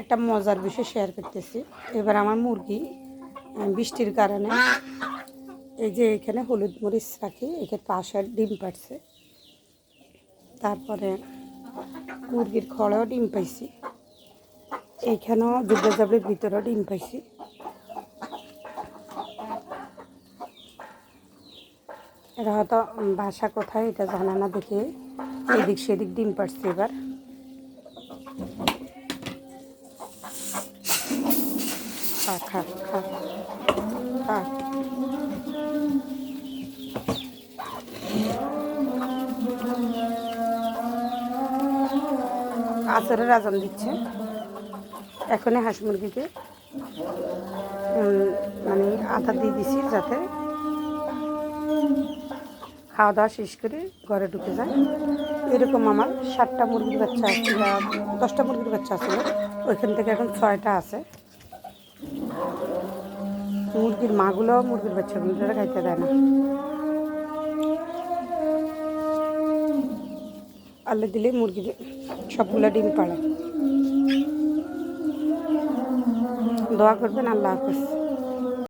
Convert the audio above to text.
একটা মজার বিষয় শেয়ার করতেছি। এবার আমার মুরগি বৃষ্টির কারণে। এই যে এখানে হলুদ মরিচ রাখি এখানে পাশে ডিম পাড়ছে। তারপরে মুরগির খড়েও ডিম পাইছি। এইখানেও দুর্গা ভিতরেও ডিম পাইছি। এরা হয়তো বাসা কোথায়, এটা জানা না দেখে। এদিক সেদিক ডিম পাড়ছে এবার। খা খা খা আসরের আজান দিচ্ছে। এখনই হাঁস মুরগিকে মানে আধা দিয়ে দিছি যাতে খাওয়া দাওয়া শেষ করে ঘরে ঢুকে যায়। এরকম আমার সাতটা মুরগির বাচ্চা আছে দশটা মুরগির বাচ্চা আছে ওইখান থেকে এখন ছয়টা আছে। মুরগির মাগুলো মুরগির বাচ্চাগুলো খাইতে দেয় না। আল্লাহ দিলে মুরগি সবগুলো ডিম পাড়ে। দোয়া করবেন, আল্লাহ হাফেজ।